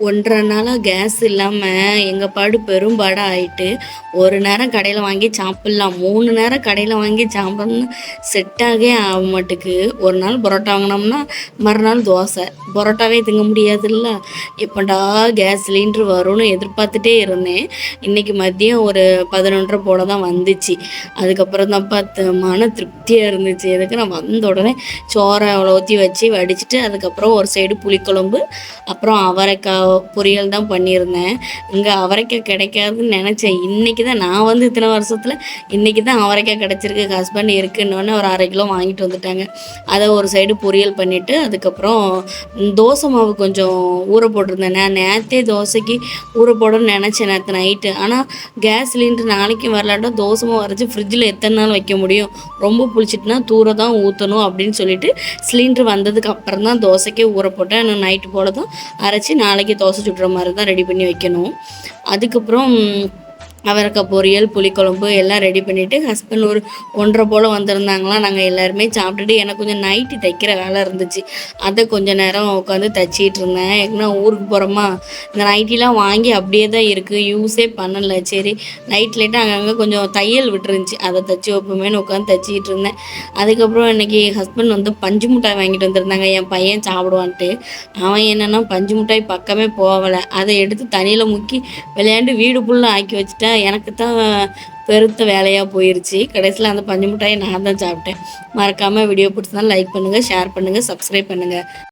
ஒன்றரை நாளாக கேஸ் இல்லாமல் எங்கள் பாடு பெரும்பாடாக ஆயிட்டு ஒரு நேரம் கடையில் வாங்கி சாப்பிட்லாம் மூணு நேரம் கடையில் வாங்கி சாப்பிட்ணும் செட்டாகவே ஆக மாட்டுக்கு. ஒரு நாள் பரோட்டா வாங்கினோம்னா மறுநாள் தோசை. பரோட்டாவே திங்க முடியாதுல்ல? எப்படா கேஸ் சிலிண்ட்ரு வரும்னு எதிர்பார்த்துட்டே இருந்தேன். இன்றைக்கி மதியம் ஒரு பதினொன்றரை போல தான் வந்துச்சு. அதுக்கப்புறம் தான் பார்த்து மன திருப்தியாக இருந்துச்சு. எதுக்கு? நான் வந்த உடனே சோறை அவ்வளோ ஊற்றி வச்சு வடிச்சிட்டு அதுக்கப்புறம் ஒரு சைடு புளிக்குழம்பு அப்புறம் அவரைக்காய் பொரியல் தான் பண்ணியிருந்தேன். இங்கே அவரைக்காய் கிடைக்காதுன்னு நினச்சேன். இன்றைக்கி தான் நான் வந்து இத்தனை வருஷத்தில் இன்றைக்கி தான் அவரைக்காய் கிடச்சிருக்கு. ஹஸ்பண்ட் இருக்குன்னொன்னே ஒரு அரை கிலோ வாங்கிட்டு வந்துட்டாங்க. அதை ஒரு சைடு பொரியல் பண்ணிவிட்டு அதுக்கப்புறம் தோசை மாவு கொஞ்சம் ஊற போட்டிருந்தேன். நான் நேற்றே தோசைக்கு ஊற போடணும்னு நினச்சேன் நேற்று நைட்டு ஆனால் கேஸ் சிலிண்டர் நாளைக்கு வரலாட்டும் தோசை மாவு அரைச்சி ஃப்ரிட்ஜில் எத்தனை நாள் வைக்க முடியும்? ரொம்ப புளிச்சிட்டுனா தூர தான் ஊற்றணும் அப்படின்னு சொல்லிட்டு சிலிண்டர் வந்ததுக்கு அப்புறம் தான் தோசைக்கே ஊற போட்டேன். நான் நைட்டு போல தான் அரைச்சி நாளைக்கு தோசை சுடுற மாதிரி தான் ரெடி பண்ணி வைக்கணும். அதுக்கப்புறம் அவரைக்காய் பொரியல் புளிக்குழம்பு எல்லாம் ரெடி பண்ணிவிட்டு ஹஸ்பண்ட் ஒரு ஒன்றரை போல் வந்திருந்தாங்களா நாங்கள் எல்லாருமே சாப்பிட்டுட்டு எனக்கு கொஞ்சம் நைட்டி தைக்கிற வேலை இருந்துச்சு. அதை கொஞ்சம் நேரம் உட்காந்து தைச்சிட்டு இருந்தேன். ஏன்னா ஊருக்கு போகிறோமா இந்த நைட்டிலாம் வாங்கி அப்படியே தான் இருக்குது யூஸே பண்ணலை. சரி நைட் லைட்டாக அங்கங்கே கொஞ்சம் தையல் விட்டுருந்துச்சு. அதை தைச்சி வைப்போமேனு உட்காந்து தைச்சிக்கிட்டு இருந்தேன். அதுக்கப்புறம் இன்றைக்கி ஹஸ்பண்ட் வந்து பஞ்சு மிட்டாய் வாங்கிட்டு வந்திருந்தாங்க. என் பையன் சாப்பிடுவான்ட்டு. அவன் என்னென்னா பஞ்சு மிட்டாய் பக்கமே போகலை. அதை எடுத்து தண்ணியில் முக்கி விளையாண்டு வீடு ஃபுல்லாக ஆக்கி வச்சுட்டேன். எனக்கு தான் பெருத்த வேலையாக போயிருச்சு. கடைசியில் அந்த பஞ்சு மிட்டாயை நான் தான் சாப்பிட்டேன். மறக்காமல் வீடியோ பிடிச்சதுனால லைக் பண்ணுங்கள் ஷேர் பண்ணுங்கள் சப்ஸ்கிரைப் பண்ணுங்கள்